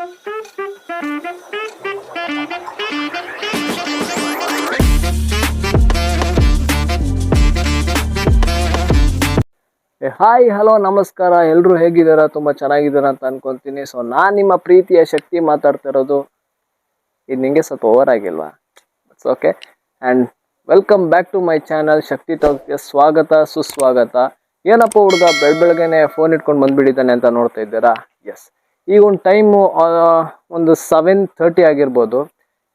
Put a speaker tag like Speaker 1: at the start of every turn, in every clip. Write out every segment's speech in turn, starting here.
Speaker 1: Hi, hello, ನಮಸ್ಕಾರ. ಎಲ್ಲರೂ ಹೇಗಿದ್ದೀರಾ? ತುಂಬ ಚೆನ್ನಾಗಿದ್ದೀರಾ ಅಂತ ಅನ್ಕೊಂತೀನಿ. ಸೊ ನಾನು ನಿಮ್ಮ ಪ್ರೀತಿಯ ಶಕ್ತಿ ಮಾತಾಡ್ತಿರೋದು ಇದು ನಿಮಗೆ ಸ್ವಲ್ಪ ಓವರ್ ಆಗಿಲ್ವಾ? It's okay and welcome back to my channel Shakti ಟಾಕ್ಗೆ ಸ್ವಾಗತ, ಸುಸ್ವಾಗತ. ಏನಪ್ಪ ಹುಡುಗ, ಬೆಳ್ ಬೆಳಗ್ಗೆನೆ ಫೋನ್ ಇಟ್ಕೊಂಡು ಬಂದುಬಿಟ್ಟಿದ್ದಾನೆ ಅಂತ ನೋಡ್ತಾ ಇದ್ದೀರಾ? ಎಸ್ ಈಗ ಒಂದು ಟೈಮು ಒಂದು ಸೆವೆನ್ ತರ್ಟಿ ಆಗಿರ್ಬೋದು.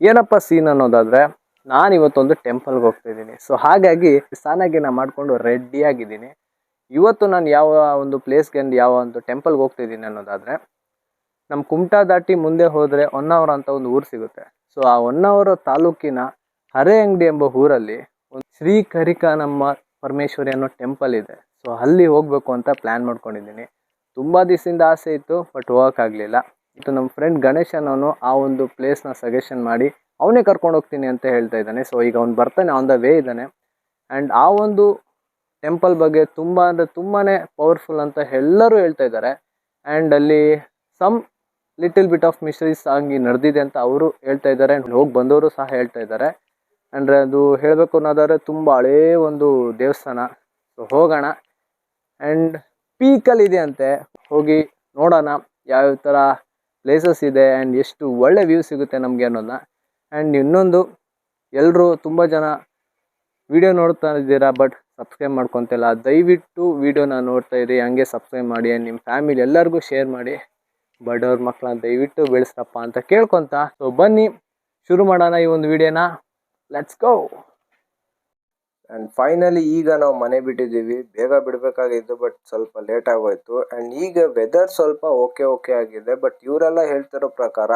Speaker 1: ಏನಪ್ಪ ಸೀನ್ ಅನ್ನೋದಾದರೆ, ನಾನು ಇವತ್ತೊಂದು ಟೆಂಪಲ್ಗೆ ಹೋಗ್ತಾ ಇದ್ದೀನಿ ಸೊ ಹಾಗಾಗಿ ಸ್ನಾನಗಿನ ಮಾಡಿಕೊಂಡು ರೆಡಿಯಾಗಿದ್ದೀನಿ ಇವತ್ತು ನಾನು ಯಾವ ಒಂದು ಪ್ಲೇಸ್ಗೆ ಯಾವ ಒಂದು ಟೆಂಪಲ್ಗೆ ಹೋಗ್ತಿದ್ದೀನಿ ಅನ್ನೋದಾದರೆ ನಮ್ಮ ಕುಮಟಾ ದಾಟಿ ಮುಂದೆ ಹೋದರೆ ಹೊನ್ನಾವರ ಅಂತ ಒಂದು ಊರು ಸಿಗುತ್ತೆ. ಸೊ ಆ ಹೊನ್ನಾವರ ತಾಲೂಕಿನ ಹರೆ ಅಂಗಡಿ ಎಂಬ ಊರಲ್ಲಿ ಒಂದು ಶ್ರೀ ಕರಿಕಾನಮ್ಮ ಪರಮೇಶ್ವರಿ ಅನ್ನೋ ಟೆಂಪಲ್ ಇದೆ. ಸೊ ಅಲ್ಲಿ ಹೋಗಬೇಕು ಅಂತ ಪ್ಲ್ಯಾನ್ ಮಾಡ್ಕೊಂಡಿದ್ದೀನಿ. ತುಂಬ ದಿವಸದಿಂದ ಆಸೆ ಇತ್ತು ಬಟ್ ಹೋಗೋಕ್ಕಾಗಲಿಲ್ಲ ಇದು ನಮ್ಮ ಫ್ರೆಂಡ್ ಗಣೇಶನವನು ಆ ಒಂದು ಪ್ಲೇಸ್ನ ಸಜೆಷನ್ ಮಾಡಿ ಅವನೇ ಕರ್ಕೊಂಡು ಹೋಗ್ತೀನಿ ಅಂತ ಹೇಳ್ತಾ ಇದ್ದಾನೆ. ಸೊ ಈಗ ಅವ್ನು ಬರ್ತಾನೆ ಆನ್ ದ ವೇ ಇದ್ದಾನೆ. ಆ್ಯಂಡ್ ಆ ಒಂದು ಟೆಂಪಲ್ ಬಗ್ಗೆ ತುಂಬ ಅಂದರೆ ತುಂಬಾ ಪವರ್ಫುಲ್ ಅಂತ ಎಲ್ಲರೂ ಹೇಳ್ತಾ ಇದ್ದಾರೆ. ಆ್ಯಂಡ್ ಅಲ್ಲಿ some little bit of mysteries ಹಂಗೆ ನಡೆದಿದೆ ಅಂತ ಅವರು ಹೇಳ್ತಾ ಇದ್ದಾರೆ. ಆ್ಯಂಡ್ ಹೋಗಿ ಬಂದವರು ಸಹ ಹೇಳ್ತಾ ಇದ್ದಾರೆ. ಅಂದರೆ ಅದು ಹೇಳಬೇಕು ಅನ್ನೋದಾದ್ರೆ ತುಂಬ ಹಳೇ ಒಂದು ದೇವಸ್ಥಾನ. ಸೊ ಹೋಗೋಣ. ಆ್ಯಂಡ್ ಪೀಕಲ್ಲಿದೆ ಅಂತೆ ಹೋಗಿ ನೋಡೋಣ ಯಾವ್ಯಾವ ಥರ ಪ್ಲೇಸಸ್ ಇದೆ ಆ್ಯಂಡ್ ಎಷ್ಟು ಒಳ್ಳೆ ವ್ಯೂ ಸಿಗುತ್ತೆ ನಮಗೆ ಅನ್ನೋದನ್ನ. ಆ್ಯಂಡ್ ಇನ್ನೊಂದು ಎಲ್ಲರೂ ತುಂಬ ಜನ ವಿಡಿಯೋ ನೋಡ್ತಾ ಇದ್ದೀರಾ ಬಟ್ ಸಬ್ಸ್ಕ್ರೈಬ್ ಮಾಡ್ಕೊತಿಲ್ಲ. ದಯವಿಟ್ಟು ವಿಡಿಯೋನ ನೋಡ್ತಾ ಇರಿ, ಹಂಗೆ ಸಬ್ಸ್ಕ್ರೈಬ್ ಮಾಡಿ ನಿಮ್ಮ ಫ್ಯಾಮಿಲಿ ಎಲ್ಲರಿಗೂ ಶೇರ್ ಮಾಡಿ. ಬಡವ್ರ ಮಕ್ಕಳನ್ನ ದಯವಿಟ್ಟು ಬೆಳೆಸ್ರಪ್ಪ ಅಂತ ಕೇಳ್ಕೊತ. ಸೊ ಬನ್ನಿ, ಶುರು ಮಾಡೋಣ ಈ ಒಂದು ವಿಡಿಯೋನ ಲೆಟ್ಸ್ ಗೋ
Speaker 2: ಆ್ಯಂಡ್ ಫೈನಲಿ ಈಗ ನಾವು ಮನೆ ಬಿಟ್ಟಿದ್ದೀವಿ. ಬೇಗ ಬಿಡಬೇಕಾಗಿತ್ತು ಬಟ್ ಸ್ವಲ್ಪ ಲೇಟ್ ಆಗೋಯ್ತು. ಆ್ಯಂಡ್ ಈಗ ವೆದರ್ ಸ್ವಲ್ಪ ಓಕೆ ಓಕೆ ಆಗಿದೆ. ಬಟ್ ಇವರೆಲ್ಲ ಹೇಳ್ತಿರೋ ಪ್ರಕಾರ,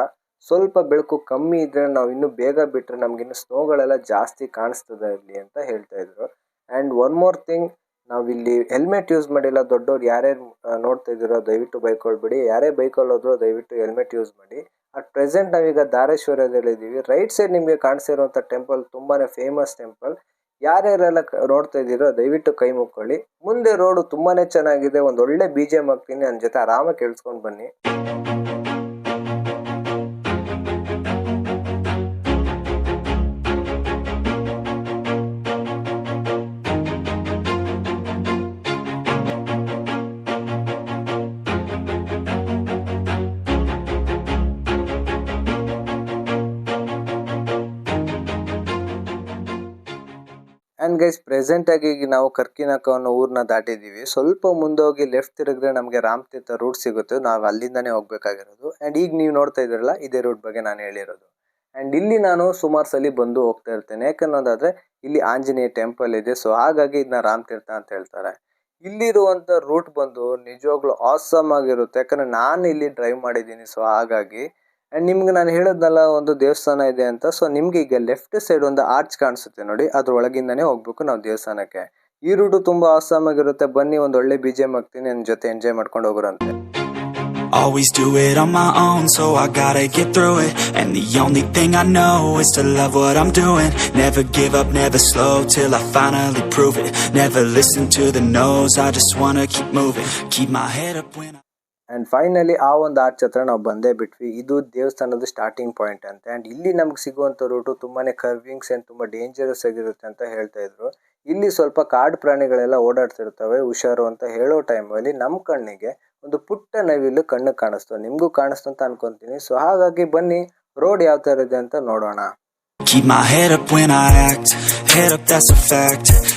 Speaker 2: ಸ್ವಲ್ಪ ಬೆಳಕು ಕಮ್ಮಿ ಇದ್ರೆ ನಾವು ಇನ್ನೂ ಬೇಗ ಬಿಟ್ಟರೆ ನಮಗಿನ್ನು ಸ್ನೋಗಳೆಲ್ಲ ಜಾಸ್ತಿ ಕಾಣಿಸ್ತದೆ ಇಲ್ಲಿ ಅಂತ ಹೇಳ್ತಾ ಇದ್ರು. ಆ್ಯಂಡ್ ಒನ್ ಮೋರ್ ಥಿಂಗ್ ನಾವಿಲ್ಲಿ ಹೆಲ್ಮೆಟ್ ಯೂಸ್ ಮಾಡಿಲ್ಲ. ದೊಡ್ಡವ್ರು ಯಾರ್ಯಾರು ನೋಡ್ತಾ ಇದ್ದೀರೋ ದಯವಿಟ್ಟು ಬೈಕೊಳ್ಬೇಡಿ. ಯಾರೇ ಬೈಕಲ್ಲಿ ಹೋದ್ರು ದಯವಿಟ್ಟು ಹೆಲ್ಮೆಟ್ ಯೂಸ್ ಮಾಡಿ. ಅಟ್ ಪ್ರೆಸೆಂಟ್ ನಾವೀಗ ಧಾರೇಶ್ವರದಲ್ಲಿದ್ದೀವಿ ರೈಟ್ ಸೈಡ್ ನಿಮಗೆ ಕಾಣಿಸಿರುವಂಥ ಟೆಂಪಲ್ ತುಂಬಾ ಫೇಮಸ್ ಟೆಂಪಲ್ ಯಾರ್ಯಾರೆಲ್ಲ ನೋಡ್ತಾ ಇದ್ದೀರೋ ದಯವಿಟ್ಟು ಕೈ ಮುಕ್ಕೊಳ್ಳಿ. ಮುಂದೆ ರೋಡು ತುಂಬಾನೇ ಚೆನ್ನಾಗಿದೆ. ಒಂದು ಒಳ್ಳೆ ಬಿ ಜೆ ಹಾಕ್ತೀನಿ ನನ್ನ ಜೊತೆ ಆರಾಮಾಗಿ ಕೇಳಿಸ್ಕೊಂಡು ಬನ್ನಿ. ಆ್ಯಂಡ್ ಗೈಸ್ ಪ್ರೆಸೆಂಟ್ ಆಗಿ ಈಗ ನಾವು ಕರ್ಕಿನಕ ಅನ್ನೋ ಊರನ್ನ ದಾಟಿದ್ದೀವಿ. ಸ್ವಲ್ಪ ಮುಂದೆ ಹೋಗಿ ಲೆಫ್ಟ್ ತಿರುಗಿದ್ರೆ ನಮಗೆ ರಾಮತೀರ್ಥ ರೂಟ್ ಸಿಗುತ್ತೆ. ನಾವು ಅಲ್ಲಿಂದನೇ ಹೋಗಬೇಕಾಗಿರೋದು. ಆ್ಯಂಡ್ ಈಗ ನೀವು ನೋಡ್ತಾ ಇದ್ದೀರಲ್ಲ, ಇದೇ ರೂಟ್ ಬಗ್ಗೆ ನಾನು ಹೇಳಿರೋದು. ಆ್ಯಂಡ್ ಇಲ್ಲಿ ನಾನು ಸುಮಾರು ಸಲ ಬಂದು ಹೋಗ್ತಾ ಇರ್ತೇನೆ. ಯಾಕನ್ನೋದಾದ್ರೆ, ಇಲ್ಲಿ ಆಂಜನೇಯ ಟೆಂಪಲ್ ಇದೆ. ಸೊ ಹಾಗಾಗಿ ಇದನ್ನ ರಾಮತೀರ್ಥ ಅಂತ ಹೇಳ್ತಾರೆ. ಇಲ್ಲಿರುವಂಥ ರೂಟ್ ಬಂದು ನಿಜವಾಗ್ಲೂ ಆಸಮ್ ಆಗಿರುತ್ತೆ. ಯಾಕಂದ್ರೆ ನಾನು ಇಲ್ಲಿ ಡ್ರೈವ್ ಮಾಡಿದ್ದೀನಿ. ಸೊ ಹಾಗಾಗಿ ಆ್ಯಂಡ್ ನಿಮ್ಗೆ ನಾನು ಹೇಳೋದ್ನಲ್ಲ ಒಂದು ದೇವಸ್ಥಾನ ಇದೆ ಅಂತ ಸೊ ನಿಮ್ಗೆ ಈಗ ಲೆಫ್ಟ್ ಸೈಡ್ ಒಂದು ಆರ್ಚ್ ಕಾಣಿಸುತ್ತೆ ನೋಡಿ ಅದ್ರ ಒಳಗಿಂದಾನೇ ಹೋಗ್ಬೇಕು ನಾವು ದೇವಸ್ಥಾನಕ್ಕೆ ಈ ರೂಟು ತುಂಬಾ ಆಸಾಮ್ ಆಗಿರುತ್ತೆ ಬನ್ನಿ ಒಂದು ಒಳ್ಳೆ ಬಿ ಜೆ ಹಾಕ್ತೀನಿ ನನ್ನ ಜೊತೆ ಎಂಜಾಯ್ ಮಾಡ್ಕೊಂಡು ಹೋಗೋರಂತೆ
Speaker 3: Always do it on my own, so I gotta get through it. And the only thing I know is to love what I'm doing. Never give up, never slow till I finally prove it. Never listen to the no's, I just wanna keep moving. Keep my head up when I
Speaker 2: and finally ಆ ಒಂದು arch ಹತ್ರ ನಾವು ಬಂದೇ ಬಿಟ್ವಿ. ಇದು ದೇವಸ್ಥಾನದ starting point ಅಂತ. And ಇಲ್ಲಿ ನಮ್ಗೆ ಸಿಗುವಂಥ ರೂಟು ತುಂಬಾ ಕರ್ವಿಂಗ್ಸ್ ಆ್ಯಂಡ್ ತುಂಬ ಡೇಂಜರಸ್ ಆಗಿರುತ್ತೆ ಅಂತ ಹೇಳ್ತಾ ಇದ್ರು. ಇಲ್ಲಿ ಸ್ವಲ್ಪ ಕಾಡು ಪ್ರಾಣಿಗಳೆಲ್ಲ ಓಡಾಡ್ತಿರ್ತವೆ, ಹುಷಾರು ಅಂತ ಹೇಳೋ ಟೈಮಲ್ಲಿ ನಮ್ಮ ಕಣ್ಣಿಗೆ ಒಂದು ಪುಟ್ಟ ನವಿಲು ಕಣ್ಣು ಕಾಣಿಸ್ತು. ನಿಮಗೂ ಕಾಣಿಸ್ತು ಅಂತ ಅನ್ಕೊಂತೀನಿ. ಸೊ ಹಾಗಾಗಿ ಬನ್ನಿ ರೋಡ್ ಯಾವ ಥರ ಇದೆ ಅಂತ ನೋಡೋಣ.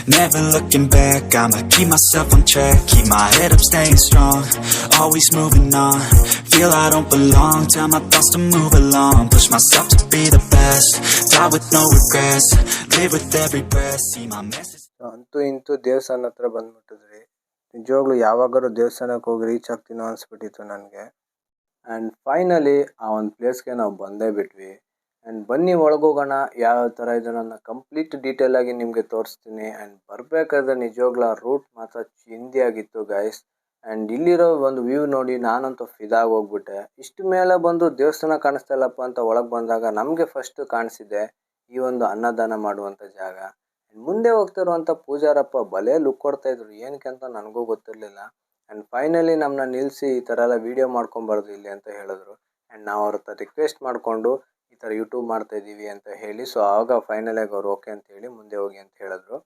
Speaker 3: Never looking back, I'ma keep myself on track. Keep my head up, staying strong. Always moving on. Feel I don't belong, tell my thoughts to move along. Push myself to be the best. Die with no regrets. Live with every breath. See my message.
Speaker 2: ಅಂತೂ ಇಂತೂ ದೇವಸ್ಥಾನ ಹತ್ರ ಬಂದ್ಬಿಟ್ಟಿದ್ರಿ ನಿಜವಾಗ್ಲೂ ಯಾವಾಗಾದ್ರೂ ದೇವಸ್ಥಾನಕ್ಕೆ ಹೋಗಿ reach ಆಗ್ತೀನೋ ಅನ್ಸ್ಬಿಟ್ಟಿತ್ತು ನನಗೆ and finally ಆ ಒಂದು ಪ್ಲೇಸ್ಗೆ ನಾವು ಬಂದೇ ಬಿಟ್ವಿ ಆ್ಯಂಡ್ ಬನ್ನಿ ಒಳಗೋಗೋಣ, ಯಾವ ಥರ ಇದೆ ನನ್ನ ಕಂಪ್ಲೀಟ್ ಡೀಟೇಲ್ ಆಗಿ ನಿಮಗೆ ತೋರಿಸ್ತೀನಿ. ಆ್ಯಂಡ್ ಬರಬೇಕಾದ್ರೆ ನಿಜವಾಗ್ಲೂ ರೂಟ್ ಮಾತ್ರ ಚಿಂದಿಯಾಗಿತ್ತು ಗೈಸ್ ಆ್ಯಂಡ್ ಇಲ್ಲಿರೋ ಒಂದು ವ್ಯೂ ನೋಡಿ ನಾನಂತೂ ಫಿದಾಗಿ ಹೋಗ್ಬಿಟ್ಟೆ. ಇಷ್ಟು ಮೇಲೆ ಬಂದು ದೇವಸ್ಥಾನ ಕಾಣಿಸ್ತಾ ಇಲ್ಲಪ್ಪ ಅಂತ ಒಳಗೆ ಬಂದಾಗ ನಮಗೆ ಫಸ್ಟ್ ಕಾಣಿಸಿದೆ ಈ ಒಂದು ಅನ್ನದಾನ ಮಾಡುವಂಥ ಜಾಗ. ಮುಂದೆ ಹೋಗ್ತಿರುವಂಥ ಪೂಜಾರಪ್ಪ ಬಲೆ ಲುಕ್ ಕೊಡ್ತಾ ಇದ್ರು. ಏನಕ್ಕೆ ಅಂತ ನನಗೂ ಗೊತ್ತಿರಲಿಲ್ಲ. ಆ್ಯಂಡ್ ಫೈನಲಿ ನಮ್ಮನ್ನ ನಿಲ್ಲಿಸಿ ಈ ಥರ ಎಲ್ಲ ವೀಡಿಯೋ ಮಾಡ್ಕೊಬಾರ್ದು ಇಲ್ಲಿ ಅಂತ ಹೇಳಿದ್ರು. ಆ್ಯಂಡ್ ನಾವು ಅವ್ರ ಹತ್ರ ರಿಕ್ವೆಸ್ಟ್ ಮಾಡಿಕೊಂಡು ಥರ ಯೂಟ್ಯೂಬ್ ಮಾಡ್ತಾ ಇದ್ದೀವಿ ಅಂತ ಹೇಳಿ ಸೊ ಆವಾಗ ಫೈನಲಾಗಿ ಅವ್ರು ಓಕೆ ಅಂತ ಹೇಳಿ ಮುಂದೆ ಹೋಗಿ ಅಂತ ಹೇಳಿದ್ರು.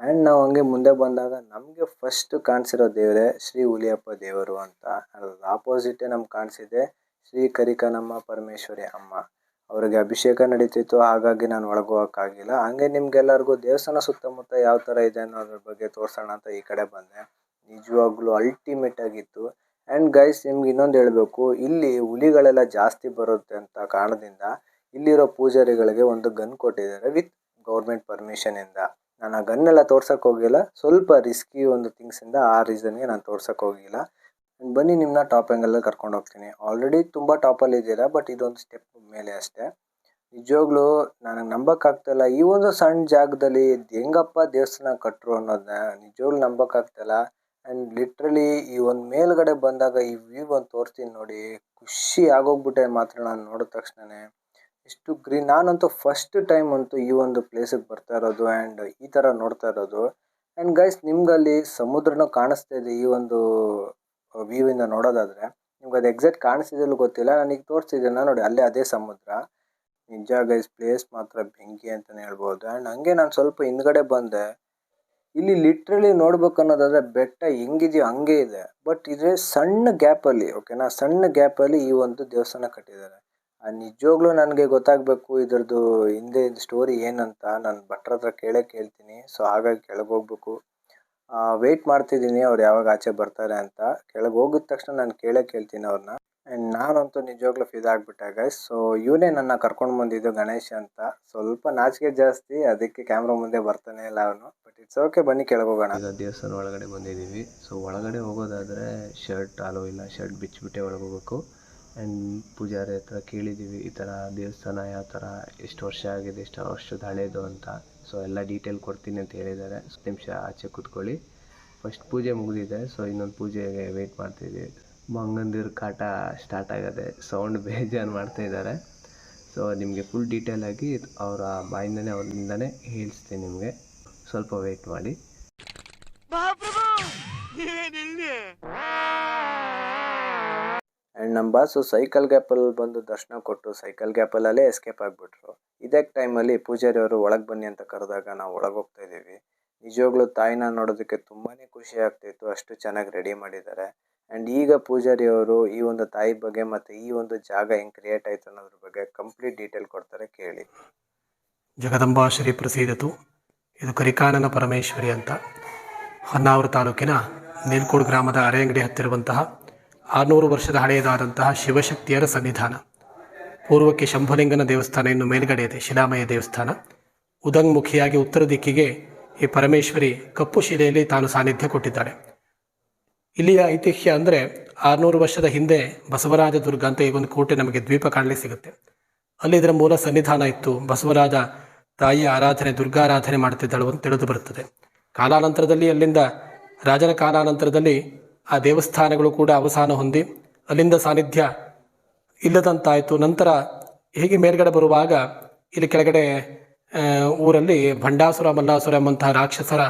Speaker 2: ಆ್ಯಂಡ್ ನಾವು ಹಂಗೆ ಮುಂದೆ ಬಂದಾಗ ನಮಗೆ ಫಸ್ಟ್ ಕಾಣಿಸಿರೋ ದೇವರೇ ಶ್ರೀ ಹುಲಿಯಪ್ಪ ದೇವರು ಅಂತ. ಅದ್ರ ಆಪೋಸಿಟೇ ನಮ್ಗೆ ಕಾಣಿಸಿದೆ ಶ್ರೀ ಕರಿಕನಮ್ಮ ಪರಮೇಶ್ವರಿ ಅಮ್ಮ. ಅವರಿಗೆ ಅಭಿಷೇಕ ನಡೀತಿತ್ತು, ಹಾಗಾಗಿ ನಾನು ಒಳಗೋಗೋಕ್ಕಾಗಿಲ್ಲ. ಹಂಗೆ ನಿಮ್ಗೆಲ್ಲರಿಗೂ ದೇವಸ್ಥಾನ ಸುತ್ತಮುತ್ತ ಯಾವ ಥರ ಇದೆ ಅನ್ನೋದ್ರ ಬಗ್ಗೆ ತೋರಿಸೋಣ ಅಂತ ಈ ಕಡೆ ಬಂದೆ. ನಿಜವಾಗ್ಲೂ ಅಲ್ಟಿಮೇಟ್ ಆಗಿತ್ತು. ಆ್ಯಂಡ್ ಗೈಸ್ ನಿಮ್ಗೆ ಇನ್ನೊಂದು ಹೇಳಬೇಕು, ಇಲ್ಲಿ ಹುಲಿಗಳೆಲ್ಲ ಜಾಸ್ತಿ ಬರುತ್ತೆ ಅಂತ ಕಾರಣದಿಂದ ಇಲ್ಲಿರೋ ಪೂಜಾರಿಗಳಿಗೆ ಒಂದು ಗನ್ ಕೊಟ್ಟಿದ್ದಾರೆ ವಿತ್ ಗೌರ್ಮೆಂಟ್ ಪರ್ಮಿಷನಿಂದ ನಾನು ಆ ಗನ್ನೆಲ್ಲ ತೋರ್ಸಕ್ಕೆ ಹೋಗಿಲ್ಲ. ಸ್ವಲ್ಪ ರಿಸ್ಕಿ ಒಂದು ಥಿಂಗ್ಸಿಂದ ಆ ರೀಸನ್ಗೆ ನಾನು ತೋರ್ಸಕ್ಕೆ ಹೋಗಿಲ್ಲ. ಬನ್ನಿ ನಿಮ್ಮನ್ನ ಟಾಪ್ ಆ್ಯಂಗಲ್ ಕರ್ಕೊಂಡು ಹೋಗ್ತೀನಿ. ಆಲ್ರೆಡಿ ತುಂಬ ಟಾಪಲ್ಲಿ ಇದ್ದೀರಾ ಬಟ್ ಇದೊಂದು ಸ್ಟೆಪ್ ಮೇಲೆ ಅಷ್ಟೇ. ನಿಜವಾಗ್ಲೂ ನನಗೆ ನಂಬಕ್ಕಾಗ್ತಾಯಿಲ್ಲ ಈ ಒಂದು ಸಣ್ಣ ಜಾಗದಲ್ಲಿ ಹೆಂಗಪ್ಪ ದೇವಸ್ಥಾನ ಕಟ್ಟರು ಅನ್ನೋದನ್ನ ನಿಜವಾಗ್ಲೂ ನಂಬಕ್ಕಾಗ್ತಾಯಿಲ್ಲ ಆ್ಯಂಡ್ ಲಿಟ್ರಲಿ ಈ ಒಂದು ಮೇಲ್ಗಡೆ ಬಂದಾಗ ಈ ವ್ಯೂ ಒಂದು ತೋರಿಸ್ತೀನಿ ನೋಡಿ. ಖುಷಿ ಆಗೋಗ್ಬಿಟ್ಟೆ ಮಾತ್ರ ನಾನು ನೋಡಿದ ತಕ್ಷಣನೇ. ಎಷ್ಟು ಗ್ರೀನ್ ನಾನಂತೂ ಫಸ್ಟ್ ಟೈಮ್ ಅಂತೂ ಈ ಒಂದು ಪ್ಲೇಸಿಗೆ ಬರ್ತಾ ಇರೋದು ಆ್ಯಂಡ್ ಈ ಥರ ನೋಡ್ತಾ ಇರೋದು. ಆ್ಯಂಡ್ ಗೈಸ್ ನಿಮ್ಗಲ್ಲಿ ಸಮುದ್ರನೂ ಕಾಣಿಸ್ತಾ ಇದೆ ಈ ಒಂದು ವ್ಯೂವಿಂದ ನೋಡೋದಾದರೆ. ನಿಮ್ಗೆ ಅದು ಎಕ್ಸಾಕ್ಟ್ ಕಾಣಿಸಿದಲ್ಲೂ ಗೊತ್ತಿಲ್ಲ. ನನಗೆ ತೋರಿಸಿದ್ದೇನೆ, ನೋಡಿ ಅಲ್ಲೇ ಅದೇ ಸಮುದ್ರ. ನಿಜ ಗೈಸ್ ಪ್ಲೇಸ್ ಮಾತ್ರ ಬೆಂಕಿ ಅಂತಲೇ ಹೇಳ್ಬೋದು. ಆ್ಯಂಡ್ ಹಂಗೆ ನಾನು ಸ್ವಲ್ಪ ಹಿಂದ್ಗಡೆ ಬಂದೆ. ಇಲ್ಲಿ ಲಿಟ್ರಲಿ ನೋಡ್ಬೇಕು ಅನ್ನೋದಾದರೆ ಬೆಟ್ಟ ಹೆಂಗಿದೆಯೋ ಹಂಗೆ ಇದೆ. ಬಟ್ ಇದ್ರೆ ಸಣ್ಣ ಗ್ಯಾಪಲ್ಲಿ ಓಕೆನಾ ಸಣ್ಣ ಗ್ಯಾಪಲ್ಲಿ ಈ ಒಂದು ದೇವಸ್ಥಾನ ಕಟ್ಟಿದ್ದಾರೆ. ನಿಜವಾಗ್ಲೂ ನನಗೆ ಗೊತ್ತಾಗಬೇಕು ಇದರದ್ದು ಹಿಂದೆ ಸ್ಟೋರಿ ಏನಂತ ನಾನು ಭಟ್ರ ಹತ್ರ ಕೇಳೇ ಕೇಳ್ತೀನಿ. ಸೊ ಹಾಗಾಗಿ ಕೆಳಗೆ ಹೋಗ್ಬೇಕು. ವೆಯ್ಟ್ ಮಾಡ್ತಿದ್ದೀನಿ ಅವ್ರು ಯಾವಾಗ ಆಚೆ ಬರ್ತಾರೆ ಅಂತ. ಕೆಳಗೆ ಹೋಗಿದ ತಕ್ಷಣ ನಾನು ಕೇಳೇ ಕೇಳ್ತೀನಿ ಅವ್ರನ್ನ ಆ್ಯಂಡ್ ನಾನಂತೂ ನಿಜವಾಗ್ಲೂ ಫಿದಾಗ್ಬಿಟ್ಟೆ ಗೈಸ್ ಸೊ ಇವನೇ ನನ್ನ ಕರ್ಕೊಂಡು ಬಂದಿದ್ದು ಗಣೇಶ್ ಅಂತ. ಸ್ವಲ್ಪ ನಾಚಿಕೆ ಜಾಸ್ತಿ, ಅದಕ್ಕೆ ಕ್ಯಾಮ್ರಾ ಮುಂದೆ ಬರ್ತಾನೆ ಇಲ್ಲ ಅವನು. ಬಟ್ ಇಟ್ಸ್ ಓಕೆ ಬನ್ನಿ ಕೆಳಗೆ ಹೋಗೋಣ.
Speaker 4: ಈಗ ದೇವಸ್ಥಾನ ಒಳಗಡೆ ಬಂದಿದ್ದೀವಿ. ಸೊ ಒಳಗಡೆ ಹೋಗೋದಾದರೆ ಶರ್ಟ್ ಅಲೋ ಇಲ್ಲ ಶರ್ಟ್ ಬಿಚ್ಚಿಬಿಟ್ಟೆ ಒಳಗೆ ಹೋಗ್ಬೇಕು. ಆ್ಯಂಡ್ ಪೂಜಾರಿ ಹತ್ರ ಕೇಳಿದ್ದೀವಿ ಈ ಥರ ದೇವಸ್ಥಾನ ಯಾವ ಥರ ಎಷ್ಟು ವರ್ಷ ಆಗಿದೆ, ಎಷ್ಟು ವರ್ಷದ ಹಳೇದು ಅಂತ. ಸೊ ಎಲ್ಲ ಡೀಟೇಲ್ ಕೊಡ್ತೀನಿ ಅಂತ ಹೇಳಿದ್ದಾರೆ. ಹತ್ತು ನಿಮಿಷ ಆಚೆ ಕೂತ್ಕೊಳ್ಳಿ. ಫಸ್ಟ್ ಪೂಜೆ ಮುಗಿದಿದೆ ಸೊ ಇನ್ನೊಂದು ಪೂಜೆಗೆ ವೆಯ್ಟ್ ಮಾಡ್ತಿದ್ದೀವಿ ಮಂಗಂದಿರ ಕಾಟ ಸ್ಟಾರ್ಟ್ ಆಗದೆ ಸೌಂಡ್ ಬೇಜಾರು ಮಾಡ್ತಾ ಇದ್ದಾರೆ. ಸೊ ನಿಮಗೆ ಫುಲ್ ಡೀಟೇಲಾಗಿ ಅವರ ಬಾಯಿಂದನೇ, ಅವರಿಂದನೇ ಹೇಳಿಸ್ತೀನಿ ನಿಮಗೆ. ಸ್ವಲ್ಪ ವೆಯ್ಟ್ ಮಾಡಿ.
Speaker 2: ಆ್ಯಂಡ್ ನಮ್ಮ ಬಾಸು ಸೈಕಲ್ ಗ್ಯಾಪಲ್ಲಿ ಬಂದು ದರ್ಶನ ಕೊಟ್ಟು ಸೈಕಲ್ ಗ್ಯಾಪಲ್ಲೇ ಎಸ್ಕೇಪ್ ಆಗಿಬಿಟ್ರು. ಇದೇ ಟೈಮಲ್ಲಿ ಪೂಜಾರಿ ಅವರು ಒಳಗೆ ಬನ್ನಿ ಅಂತ ಕರೆದಾಗ ನಾವು ಒಳಗೆ ಹೋಗ್ತಾ ಇದ್ದೀವಿ. ನಿಜವಾಗ್ಲೂ ತಾಯಿನ ನೋಡೋದಕ್ಕೆ ತುಂಬಾ ಖುಷಿ ಆಗ್ತಿತ್ತು, ಅಷ್ಟು ಚೆನ್ನಾಗಿ ರೆಡಿ ಮಾಡಿದ್ದಾರೆ ಆ್ಯಂಡ್ ಈಗ ಪೂಜಾರಿ ಅವರು ಈ ಒಂದು ತಾಯಿ ಬಗ್ಗೆ ಮತ್ತು ಈ ಒಂದು ಜಾಗ ಹೆಂಗೆ ಕ್ರಿಯೇಟ್ ಆಯ್ತು ಅನ್ನೋದ್ರ ಬಗ್ಗೆ ಕಂಪ್ಲೀಟ್ ಡೀಟೇಲ್ ಕೊಡ್ತಾರೆ ಕೇಳಿ.
Speaker 5: ಜಗದಂಬಾ ಶ್ರೀ ಪ್ರಸೀದತು ಇದು ಕರಿಕಾನನ ಪರಮೇಶ್ವರಿ ಅಂತ. ಹೊನ್ನಾವರ ತಾಲೂಕಿನ ನೀಲ್ಕೋಡ್ ಗ್ರಾಮದ ಅರೆಯಂಗಡಿ ಹತ್ತಿರುವಂತಹ ಆರುನೂರು ವರ್ಷದ ಹಳೆಯದಾದಂತಹ ಶಿವಶಕ್ತಿಯರ ಸನ್ನಿಧಾನ. ಪೂರ್ವಕ್ಕೆ ಶಂಭುಲಿಂಗನ ದೇವಸ್ಥಾನ, ಇನ್ನು ಮೇಲ್ಗಡೆ ಇದೆ ಶಿಲಾಮಯ ದೇವಸ್ಥಾನ. ಉದಂಗ್ಮುಖಿಯಾಗಿ ಉತ್ತರ ದಿಕ್ಕಿಗೆ ಈ ಪರಮೇಶ್ವರಿ ಕಪ್ಪು ಶಿಲೆಯಲ್ಲಿ ತಾನು ಸಾನ್ನಿಧ್ಯ ಕೊಟ್ಟಿದ್ದಾಳೆ. ಇಲ್ಲಿಯ ಐತಿಹ್ಯ ಅಂದರೆ ಆರುನೂರು ವರ್ಷದ ಹಿಂದೆ ಬಸವರಾಜ ದುರ್ಗ ಅಂತ ಈ ಒಂದು ಕೋಟೆ ನಮಗೆ ದ್ವೀಪ ಕಾಣಲಿ ಸಿಗುತ್ತೆ. ಅಲ್ಲಿ ಇದರ ಮೂಲ ಸನ್ನಿಧಾನ ಇತ್ತು. ಬಸವರಾಜ ತಾಯಿಯ ಆರಾಧನೆ, ದುರ್ಗಾರಾಧನೆ ಮಾಡುತ್ತಿದ್ದಳು ಅಂತ ತಿಳಿದು ಬರುತ್ತದೆ. ಕಾಲಾನಂತರದಲ್ಲಿ ಅಲ್ಲಿಂದ ರಾಜನ ಕಾಲಾನಂತರದಲ್ಲಿ ಆ ದೇವಸ್ಥಾನಗಳು ಕೂಡ ಅವಸಾನ ಹೊಂದಿ ಅಲ್ಲಿಂದ ಸಾನ್ನಿಧ್ಯ ಇಲ್ಲದಂತಾಯಿತು. ನಂತರ ಹೀಗೆ ಮೇಲ್ಗಡೆ ಬರುವಾಗ ಇಲ್ಲಿ ಕೆಳಗಡೆ ಊರಲ್ಲಿ ಭಂಡಾಸುರ, ಮಲ್ಲಾಸುರ ಎಂಬಂತಹ ರಾಕ್ಷಸರ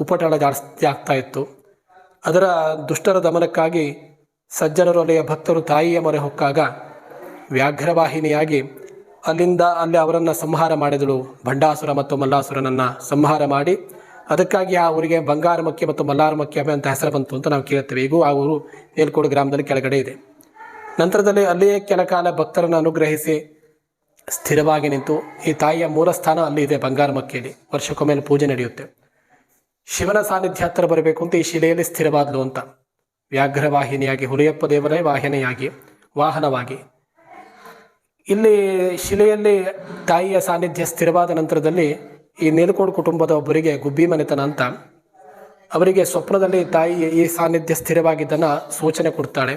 Speaker 5: ಉಪಟಳ ಜಾಸ್ತಿ ಆಗ್ತಾ ಇತ್ತು. ಅದರ ದುಷ್ಟರ ದಮನಕ್ಕಾಗಿ ಸಜ್ಜನರು ಅಲ್ಲಿಯ ಭಕ್ತರು ತಾಯಿಯ ಮೊರೆ ಹೊಕ್ಕಾಗ ವ್ಯಾಘ್ರವಾಹಿನಿಯಾಗಿ ಅಲ್ಲಿಂದ ಅಲ್ಲಿ ಅವರನ್ನು ಸಂಹಾರ ಮಾಡಿದಳು ಭಂಡಾಸುರ ಮತ್ತು ಮಲ್ಲಾಸುರನನ್ನು ಸಂಹಾರ ಮಾಡಿ. ಅದಕ್ಕಾಗಿ ಆ ಊರಿಗೆ ಬಂಗಾರಮಕ್ಕೆ ಮತ್ತು ಮಲ್ಲಾರಮಕ್ಕೆ ಅಂತ ಹೆಸರು ಬಂತು ಅಂತ ನಾವು ಕೇಳ್ತೇವೆ. ಈಗೂ ಆ ಊರು ಮೇಲ್ಕೋಡು ಗ್ರಾಮದಲ್ಲಿ ಕೆಳಗಡೆ ಇದೆ. ನಂತರದಲ್ಲಿ ಅಲ್ಲಿಯೇ ಕೆಲಕಾಲ ಭಕ್ತರನ್ನು ಅನುಗ್ರಹಿಸಿ ಸ್ಥಿರವಾಗಿ ನಿಂತು ಈ ತಾಯಿಯ ಮೂಲ ಸ್ಥಾನ ಅಲ್ಲಿ ಇದೆ ಬಂಗಾರಮಕ್ಕೆಯಲ್ಲಿ. ವರ್ಷಕ್ಕೊಮ್ಮೆ ಪೂಜೆ ನಡೆಯುತ್ತೆ. ಶಿವನ ಸಾನ್ನಿಧ್ಯ ಹತ್ತಿರ ಬರಬೇಕು ಅಂತ ಈ ಶಿಲೆಯಲ್ಲಿ ಸ್ಥಿರವಾದಲು ಅಂತ. ವ್ಯಾಘ್ರವಾಹಿನಿಯಾಗಿ, ಹುಲಿಯಪ್ಪ ದೇವರೇ ವಾಹಿನಿಯಾಗಿ, ವಾಹನವಾಗಿ. ಇಲ್ಲಿ ಶಿಲೆಯಲ್ಲಿ ತಾಯಿಯ ಸಾನ್ನಿಧ್ಯ ಸ್ಥಿರವಾದ ನಂತರದಲ್ಲಿ ಈ ನೇಲುಕೋಡು ಕುಟುಂಬದ ಒಬ್ಬರಿಗೆ ಗುಬ್ಬಿ ಮನೆತನ ಅಂತ ಅವರಿಗೆ ಸ್ವಪ್ನದಲ್ಲಿ ತಾಯಿ ಈ ಸಾನ್ನಿಧ್ಯ ಸ್ಥಿರವಾಗಿದ್ದನ್ನು ಸೂಚನೆ ಕೊಡ್ತಾಳೆ.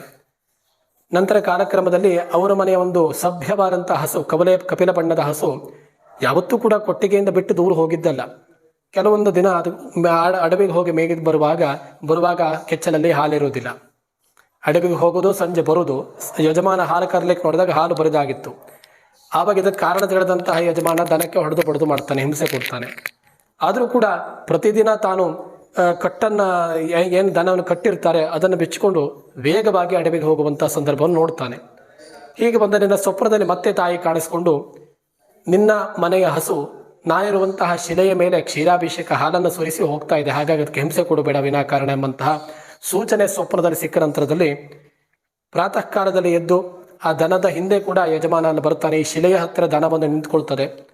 Speaker 5: ನಂತರ ಕಾಲಕ್ರಮದಲ್ಲಿ ಅವರ ಮನೆಯ ಒಂದು ಸಭ್ಯವಾದಂಥ ಹಸು ಕವಲೆ ಕಪಿಲ ಬಣ್ಣದ ಹಸು ಯಾವತ್ತೂ ಕೂಡ ಕೊಟ್ಟಿಗೆಯಿಂದ ಬಿಟ್ಟು ದೂರ ಹೋಗಿದ್ದಲ್ಲ. ಕೆಲವೊಂದು ದಿನ ಅದು ಅಡವಿಗೆ ಹೋಗಿ ಮೇಗಿದ್ ಬರುವಾಗ ಬರುವಾಗ ಕೆಚ್ಚಲಲ್ಲಿ ಹಾಲಿರುವುದಿಲ್ಲ. ಅಡವಿಗೆ ಹೋಗೋದು, ಸಂಜೆ ಬರೋದು ಯಜಮಾನ ಹಾಲು ಕರ್ಲಿಕ್ಕೆ ನೋಡಿದಾಗ ಹಾಲು ಬರಿದಾಗಿತ್ತು. ಆವಾಗ ಇದಕ್ಕೆ ಕಾರಣ ತಿಳಿದಂತಹ ಯಜಮಾನ ದನಕ್ಕೆ ಹೊಡೆದು ಬಡಿದು ಮಾಡ್ತಾನೆ, ಹಿಂಸೆ ಕೊಡ್ತಾನೆ. ಆದರೂ ಕೂಡ ಪ್ರತಿದಿನ ತಾನು ಕಟ್ಟನ್ನು ಏನು ದನವನ್ನು ಕಟ್ಟಿರ್ತಾರೆ, ಅದನ್ನು ಬಿಚ್ಚಿಕೊಂಡು ವೇಗವಾಗಿ ಅಡವಿಗೆ ಹೋಗುವಂಥ ಸಂದರ್ಭವನ್ನು ನೋಡ್ತಾನೆ. ಹೀಗೆ ಬಂದ ನಿನ್ನ ಸ್ವಪ್ನದಲ್ಲಿ ಮತ್ತೆ ತಾಯಿ ಕಾಣಿಸಿಕೊಂಡು, ನಿನ್ನ ಮನೆಯ ಹಸು ನಾಯಿರುವಂತಹ ಶಿಲೆಯ ಮೇಲೆ ಕ್ಷೀರಾಭಿಷೇಕ ಹಾಲನ್ನು ಸುರಿಸಿ ಹೋಗ್ತಾ ಇದೆ, ಹಾಗಾಗಿ ಅದಕ್ಕೆ ಹಿಂಸೆ ಕೊಡಬೇಡ ವಿನಾಕಾರಣ ಎಂಬಂತಹ ಸೂಚನೆ ಸ್ವಪ್ನದಲ್ಲಿ ಸಿಕ್ಕ ನಂತರದಲ್ಲಿ ಪ್ರಾತಃ ಕಾಲದಲ್ಲಿ ಎದ್ದು ಆ ದನದ ಹಿಂದೆ ಕೂಡ ಯಜಮಾನ ಬರ್ತಾನೆ. ಈ ಶಿಲೆಯ ಹತ್ತಿರ ದನ ಬಂದು ನಿಂತ್ಕೊಳ್ತದೆ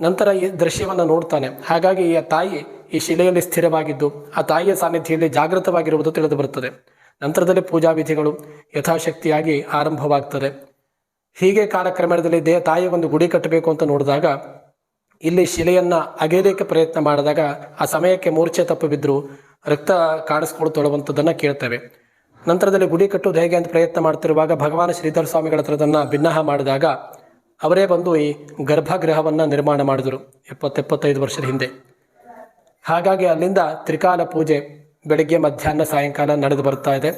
Speaker 5: ನಂತರ ಈ ದೃಶ್ಯವನ್ನು ನೋಡ್ತಾನೆ. ಹಾಗಾಗಿ ಈ ತಾಯಿ ಈ ಶಿಲೆಯಲ್ಲಿ ಸ್ಥಿರವಾಗಿದ್ದು, ಆ ತಾಯಿಯ ಸಾನ್ನಿಧ್ಯದಲ್ಲಿ ಜಾಗೃತವಾಗಿರುವುದು ತಿಳಿದು ಬರುತ್ತದೆ. ನಂತರದಲ್ಲಿ ಪೂಜಾ ವಿಧಿಗಳು ಯಥಾಶಕ್ತಿಯಾಗಿ ಆರಂಭವಾಗ್ತದೆ. ಹೀಗೆ ಕಾಲಕ್ರಮೇಣದಲ್ಲಿ ದೇಹ ತಾಯಿಗೆ ಒಂದು ಗುಡಿ ಕಟ್ಟಬೇಕು ಅಂತ ನೋಡಿದಾಗ, ಇಲ್ಲಿ ಶಿಲೆಯನ್ನ ಅಗೆಯಲಿಕ್ಕೆ ಪ್ರಯತ್ನ ಮಾಡಿದಾಗ ಆ ಸಮಯಕ್ಕೆ ಮೂರ್ಛೆ ತಪ್ಪು ಬಿದ್ದರೂ ರಕ್ತ ಕಾಣಿಸ್ಕೊಳ್ತೊಳುವಂಥದ್ದನ್ನು ಕೇಳ್ತೇವೆ. ನಂತರದಲ್ಲಿ ಗುಡಿ ಕಟ್ಟುವುದು ಹೇಗೆ ಅಂತ ಪ್ರಯತ್ನ ಮಾಡ್ತಿರುವಾಗ ಭಗವಾನ್ ಶ್ರೀಧರ ಸ್ವಾಮಿಗಳ ಹತ್ರದನ್ನ ಭಿನ್ನಹ ಮಾಡಿದಾಗ ಅವರೇ ಬಂದು ಈ ಗರ್ಭಗೃಹವನ್ನು ನಿರ್ಮಾಣ ಮಾಡಿದರು ಎಪ್ಪತ್ತೆಪ್ಪತ್ತೈದು ವರ್ಷದ ಹಿಂದೆ. ಹಾಗಾಗಿ ಅಲ್ಲಿಂದ ತ್ರಿಕಾಲ ಪೂಜೆ ಬೆಳಗ್ಗೆ, ಮಧ್ಯಾಹ್ನ, ಸಾಯಂಕಾಲ ನಡೆದು ಬರ್ತಾ ಇದೆ.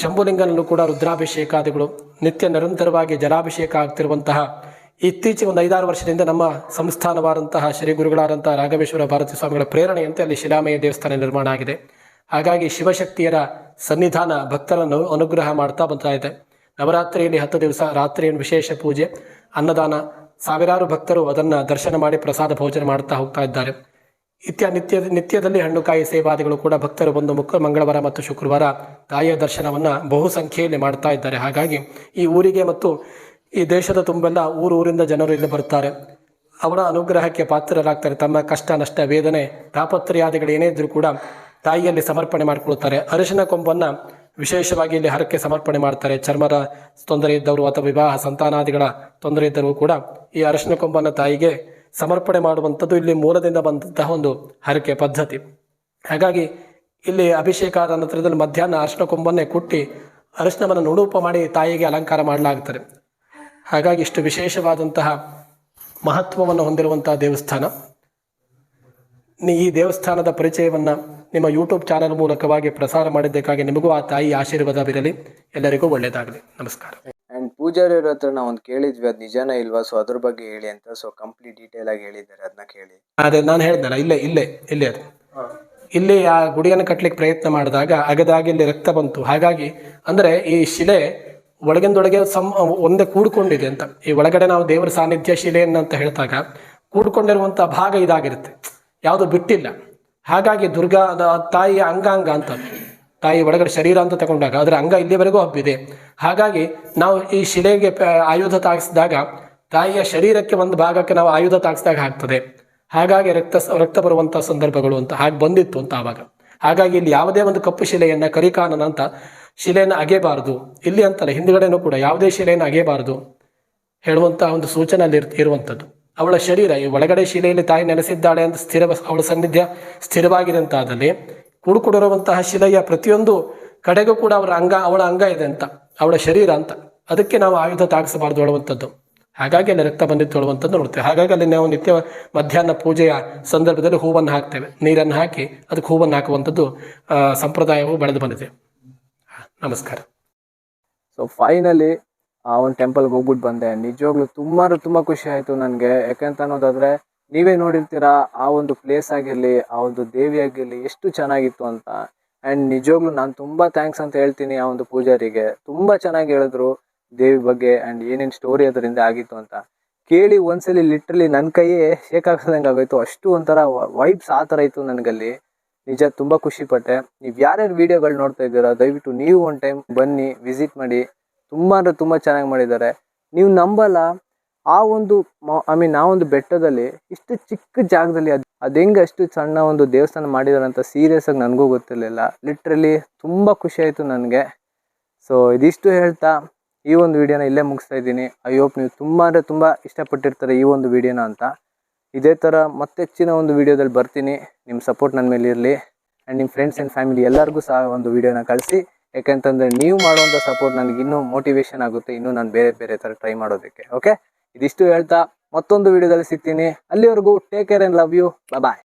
Speaker 5: ಶಂಭುಲಿಂಗನಲ್ಲೂ ಕೂಡ ರುದ್ರಾಭಿಷೇಕಾದಿಗಳು ನಿತ್ಯ ನಿರಂತರವಾಗಿ ಜಲಾಭಿಷೇಕ ಆಗ್ತಿರುವಂತಹ ಇತ್ತೀಚೆಗೆ ಒಂದು ಐದಾರು ವರ್ಷದಿಂದ ನಮ್ಮ ಸಂಸ್ಥಾನವಾದಂತಹ ಶ್ರೀ ಗುರುಗಳಾದಂತಹ ರಾಘವೇಶ್ವರ ಭಾರತಿ ಸ್ವಾಮಿಗಳ ಪ್ರೇರಣೆಯಂತೆ ಅಲ್ಲಿ ಶಿಲಾಮಯ ದೇವಸ್ಥಾನ ನಿರ್ಮಾಣ ಆಗಿದೆ. ಹಾಗಾಗಿ ಶಿವಶಕ್ತಿಯರ ಸನ್ನಿಧಾನ ಭಕ್ತರನ್ನು ಅನುಗ್ರಹ ಮಾಡ್ತಾ ಬರ್ತಾ ಇದೆ. ನವರಾತ್ರಿಯಲ್ಲಿ ಹತ್ತು ದಿವಸ ರಾತ್ರಿಯನ್ನು ವಿಶೇಷ ಪೂಜೆ, ಅನ್ನದಾನ. ಸಾವಿರಾರು ಭಕ್ತರು ಅದನ್ನು ದರ್ಶನ ಮಾಡಿ ಪ್ರಸಾದ ಭೋಜನ ಮಾಡ್ತಾ ಹೋಗ್ತಾ ಇದ್ದಾರೆ. ನಿತ್ಯ ನಿತ್ಯ, ನಿತ್ಯದಲ್ಲಿ ಹಣ್ಣುಕಾಯಿ ಸೇವಾದಿಗಳು ಕೂಡ ಭಕ್ತರು ಬಂದು ಮುಕ್ಕ ಮಂಗಳವಾರ ಮತ್ತು ಶುಕ್ರವಾರ ತಾಯಿಯ ದರ್ಶನವನ್ನು ಬಹು ಸಂಖ್ಯೆಯಲ್ಲಿ ಮಾಡ್ತಾ ಇದ್ದಾರೆ. ಹಾಗಾಗಿ ಈ ಊರಿಗೆ ಮತ್ತು ಈ ದೇಶದ ತುಂಬೆಲ್ಲ ಊರು ಊರಿಂದ ಜನರು ಇಲ್ಲಿ ಬರ್ತಾರೆ. ಅವರ ಅನುಗ್ರಹಕ್ಕೆ ಪಾತ್ರರಾಗ್ತಾರೆ. ತಮ್ಮ ಕಷ್ಟ, ನಷ್ಟ, ವೇದನೆ, ತಾಪತ್ರಯಾದಿಗಳು ಏನೇ ಇದ್ರೂ ಕೂಡ ತಾಯಿಯಲ್ಲಿ ಸಮರ್ಪಣೆ ಮಾಡಿಕೊಳ್ತಾರೆ. ಅರಿಶಿನ ಕೊಂಬನ್ನು ವಿಶೇಷವಾಗಿ ಇಲ್ಲಿ ಹರಕೆ ಸಮರ್ಪಣೆ ಮಾಡ್ತಾರೆ. ಚರ್ಮದ ತೊಂದರೆ ಇದ್ದವರು ಅಥವಾ ವಿವಾಹ ಸಂತಾನಾದಿಗಳ ತೊಂದರೆ ಇದ್ದರೂ ಕೂಡ ಈ ಅರಿಶಿನ ಕೊಂಬನ್ನ ತಾಯಿಗೆ ಸಮರ್ಪಣೆ ಮಾಡುವಂಥದ್ದು ಇಲ್ಲಿ ಮೂಲದಿಂದ ಬಂದಂತಹ ಒಂದು ಹರಕೆ ಪದ್ಧತಿ. ಹಾಗಾಗಿ ಇಲ್ಲಿ ಅಭಿಷೇಕ ಆದ ನಂತರದಲ್ಲಿ ಮಧ್ಯಾಹ್ನ ಅರಿಶಿನ ಕೊಂಬನ್ನೇ ಕುಟ್ಟಿ ಅರಿಶಿನವನ್ನು ನುಣುಪ ಮಾಡಿ ತಾಯಿಗೆ ಅಲಂಕಾರ ಮಾಡಲಾಗುತ್ತದೆ. ಹಾಗಾಗಿ ಇಷ್ಟು ವಿಶೇಷವಾದಂತಹ ಮಹತ್ವವನ್ನು ಹೊಂದಿರುವಂತಹ ದೇವಸ್ಥಾನ. ಈ ದೇವಸ್ಥಾನದ ಪರಿಚಯವನ್ನು ನಿಮ್ಮ ಯೂಟ್ಯೂಬ್ ಚಾನಲ್ ಮೂಲಕವಾಗಿ ಪ್ರಸಾರ ಮಾಡಿದ್ದಕ್ಕಾಗಿ ನಿಮಗೂ ಆ ತಾಯಿ ಆಶೀರ್ವಾದವಿರಲಿ. ಎಲ್ಲರಿಗೂ ಒಳ್ಳೆಯದಾಗಲಿ. ನಮಸ್ಕಾರ.
Speaker 6: ಅಂಡ್ ಪೂಜಾರಿ ಅವ್ರ ಹತ್ರ ನಾವು ಒಂದು ಕೇಳಿದ್ವಿ ಅದು ನಿಜಾನ ಇಲ್ವಾ? ಸೊ ಅದ್ರ ಬಗ್ಗೆ ಹೇಳಿ ಅಂತ. ಸೊ ಕಂಪ್ಲೀಟ್ ಡೀಟೇಲ್ ಆಗಿ ಹೇಳಿದ್ದಾರೆ ಅದನ್ನ ಕೇಳಿ.
Speaker 5: ಅದೇ ನಾನು ಹೇಳಿದ್ನಲ್ಲ ಇಲ್ಲೇ ಇಲ್ಲೇ ಇಲ್ಲೇ ಅದು. ಇಲ್ಲಿ ಆ ಗುಡಿಯನ್ನು ಕಟ್ಟಲಿಕ್ಕೆ ಪ್ರಯತ್ನ ಮಾಡಿದಾಗ ಅಗದಾಗಿ ಇಲ್ಲಿ ರಕ್ತ ಬಂತು. ಹಾಗಾಗಿ ಅಂದ್ರೆ ಈ ಶಿಲೆ ಒಳಗಿಂದೊಳಗೆ ಸಂ ಒಂದೇ ಕೂಡ್ಕೊಂಡಿದೆ ಅಂತ. ಈ ಒಳಗಡೆ ನಾವು ದೇವರ ಸಾನ್ನಿಧ್ಯ ಶಿಲೆಯನ್ನು ಅಂತ ಹೇಳಿದಾಗ ಕೂಡ್ಕೊಂಡಿರುವಂತ ಭಾಗ ಇದಾಗಿರುತ್ತೆ. ಯಾವುದು ಬಿಟ್ಟಿಲ್ಲ. ಹಾಗಾಗಿ ದುರ್ಗಾ, ಅದ ತಾಯಿಯ ಅಂಗಾಂಗ ಅಂತ, ತಾಯಿ ಒಳಗಡೆ ಶರೀರ ಅಂತ ತಗೊಂಡಾಗ ಅದರ ಅಂಗ ಇಲ್ಲಿವರೆಗೂ ಹಬ್ಬಿದೆ. ಹಾಗಾಗಿ ನಾವು ಈ ಶಿಲೆಗೆ ಆಯುಧ ತಾಗಿಸಿದಾಗ ತಾಯಿಯ ಶರೀರಕ್ಕೆ ಒಂದು ಭಾಗಕ್ಕೆ ನಾವು ಆಯುಧ ತಾಗಿಸಿದಾಗ ಆಗ್ತದೆ. ಹಾಗಾಗಿ ರಕ್ತ ರಕ್ತ ಬರುವಂಥ ಸಂದರ್ಭಗಳು ಅಂತ ಹಾಗೆ ಬಂದಿತ್ತು ಅಂತ ಆವಾಗ. ಹಾಗಾಗಿ ಇಲ್ಲಿ ಯಾವುದೇ ಒಂದು ಕಪ್ಪು ಶಿಲೆಯನ್ನ, ಕರಿಕಾನನ ಅಂತ ಶಿಲೆಯನ್ನು ಅಗೆಯಬಾರದು ಇಲ್ಲಿ ಅಂತಲ್ಲ, ಹಿಂದ್ಗಡೆನೂ ಕೂಡ ಯಾವುದೇ ಶಿಲೆಯನ್ನು ಅಗೆಯಬಾರದು ಹೇಳುವಂತಹ ಒಂದು ಸೂಚನೆ ಅಲ್ಲಿ ಇರುವಂಥದ್ದು ಅವಳ ಶರೀರ, ಈ ಒಳಗಡೆ ಶಿಲೆಯಲ್ಲಿ ತಾಯಿ ನೆಲೆಸಿದ್ದಾಳೆ ಅಂತ ಸ್ಥಿರ, ಅವಳ ಸನ್ನಿಧ್ಯ ಸ್ಥಿರವಾಗಿದೆ ಅಂತ ಆದಲ್ಲಿ ಕುಡುಕೊಡಿರುವಂತಹ ಶಿಲೆಯ ಪ್ರತಿಯೊಂದು ಕಡೆಗೂ ಕೂಡ ಅವರ ಅಂಗ, ಅವಳ ಅಂಗ ಇದೆ ಅಂತ, ಅವಳ ಶರೀರ ಅಂತ. ಅದಕ್ಕೆ ನಾವು ಆಯುಧ ತಾಗಿಸಬಾರ್ದು ಹೇಳುವಂಥದ್ದು. ಹಾಗಾಗಿ ಅಲ್ಲಿ ರಕ್ತ ಬಂದಿತ್ತು ಹೇಳುವಂಥದ್ದು ನೋಡ್ತೇವೆ. ಹಾಗಾಗಿ ಅಲ್ಲಿ ನಾವು ನಿತ್ಯ ಮಧ್ಯಾಹ್ನ ಪೂಜೆಯ ಸಂದರ್ಭದಲ್ಲಿ ಹೂವನ್ನು ಹಾಕ್ತೇವೆ. ನೀರನ್ನು ಹಾಕಿ ಅದಕ್ಕೆ ಹೂವನ್ನು ಹಾಕುವಂಥದ್ದು ಸಂಪ್ರದಾಯವು ಬೆಳೆದು ಬಂದಿದೆ. ನಮಸ್ಕಾರ.
Speaker 2: ಸೊ ಫೈನಲಿ ಆ ಒಂದು ಟೆಂಪಲ್ಗೆ ಹೋಗ್ಬಿಟ್ಟು ಬಂದೆ. ನಿಜವಾಗ್ಲೂ ತುಂಬ ತುಂಬ ಖುಷಿ ಆಯಿತು ನನಗೆ. ಯಾಕಂತ ಅನ್ನೋದಾದರೆ, ನೀವೇ ನೋಡಿರ್ತೀರಾ, ಆ ಒಂದು ಪ್ಲೇಸ್ ಆಗಿರಲಿ, ಆ ಒಂದು ದೇವಿ ಆಗಿರಲಿ ಎಷ್ಟು ಚೆನ್ನಾಗಿತ್ತು ಅಂತ. ಆ್ಯಂಡ್ ನಿಜವಾಗ್ಲೂ ನಾನು ತುಂಬ ಥ್ಯಾಂಕ್ಸ್ ಅಂತ ಹೇಳ್ತೀನಿ ಆ ಒಂದು ಪೂಜಾರಿಗೆ. ತುಂಬ ಚೆನ್ನಾಗಿ ಹೇಳಿದ್ರು ದೇವಿ ಬಗ್ಗೆ ಆ್ಯಂಡ್ ಏನೇನು ಸ್ಟೋರಿ ಅದರಿಂದ ಆಗಿತ್ತು ಅಂತ. ಕೇಳಿ ಒಂದ್ಸಲಿ ಲಿಟ್ರಲಿ ನನ್ನ ಕೈಯೇ ಶೇಕ್ ಆಗ್ಸದಂಗೆ ಆಗೋಯ್ತು. ಅಷ್ಟು ಒಂಥರ ವೈಬ್ಸ್ ಆ ಥರ ಇತ್ತು ನನಗಲ್ಲಿ. ನಿಜ ತುಂಬ ಖುಷಿ ಪಟ್ಟೆ ನೀವು ಯಾರ್ಯಾರು ವೀಡಿಯೋಗಳು ನೋಡ್ತಾ ಇದ್ದೀರಾ, ದಯವಿಟ್ಟು ನೀವು ಒಂದು ಟೈಮ್ ಬನ್ನಿ ವಿಸಿಟ್ ಮಾಡಿ. ತುಂಬ ಅಂದರೆ ತುಂಬ ಚೆನ್ನಾಗಿ ಮಾಡಿದ್ದಾರೆ. ನೀವು ನಂಬಲ್ಲ, ಆ ಒಂದು ಐ ಮೀನ್ ಆ ಒಂದು ಬೆಟ್ಟದಲ್ಲಿ ಇಷ್ಟು ಚಿಕ್ಕ ಜಾಗದಲ್ಲಿ ಅದು ಅದು ಹೆಂಗೆ ಅಷ್ಟು ಸಣ್ಣ ಒಂದು ದೇವಸ್ಥಾನ ಮಾಡಿದಾರೆ ಅಂತ ಸೀರಿಯಸ್ ಆಗಿ ನನಗೂ ಗೊತ್ತಿರಲಿಲ್ಲ. ಲಿಟ್ರಲಿ ತುಂಬ ಖುಷಿ ಆಯಿತು ನನಗೆ. ಸೊ ಇದಿಷ್ಟು ಹೇಳ್ತಾ ಈ ಒಂದು ವಿಡಿಯೋನ ಇಲ್ಲೇ ಮುಗಿಸ್ತಾ ಇದ್ದೀನಿ. ಐ ಹೋಪ್ ನೀವು ತುಂಬ ಅಂದರೆ ತುಂಬ ಇಷ್ಟಪಟ್ಟಿರ್ತಾರೆ ಈ ಒಂದು ವಿಡಿಯೋನ ಅಂತ. ಇದೇ ಥರ ಮತ್ತೆ ಹೆಚ್ಚಿನ ಒಂದು ವಿಡಿಯೋದಲ್ಲಿ ಬರ್ತೀನಿ. ನಿಮ್ಮ ಸಪೋರ್ಟ್ ನನ್ನ ಮೇಲೆ ಇರಲಿ ಆ್ಯಂಡ್ ನಿಮ್ಮ ಫ್ರೆಂಡ್ಸ್ ಆ್ಯಂಡ್ ಫ್ಯಾಮಿಲಿ ಎಲ್ಲರಿಗೂ ಸಹ ಒಂದು ವಿಡಿಯೋನ ಕಳಿಸಿ. ಯಾಕಂತಂದರೆ ನೀವು ಮಾಡುವಂಥ ಸಪೋರ್ಟ್ ನನಗೆ ಇನ್ನೂ ಮೋಟಿವೇಶನ್ ಆಗುತ್ತೆ, ಇನ್ನೂ ನಾನು ಬೇರೆ ಬೇರೆ ಥರ ಟ್ರೈ ಮಾಡೋದಕ್ಕೆ ಓಕೆ ಇದಿಷ್ಟು ಹೇಳ್ತಾ ಮತ್ತೊಂದು ವಿಡಿಯೋದಲ್ಲಿ ಸಿಗ್ತೀನಿ. ಅಲ್ಲಿವರೆಗೂ take care and love you bye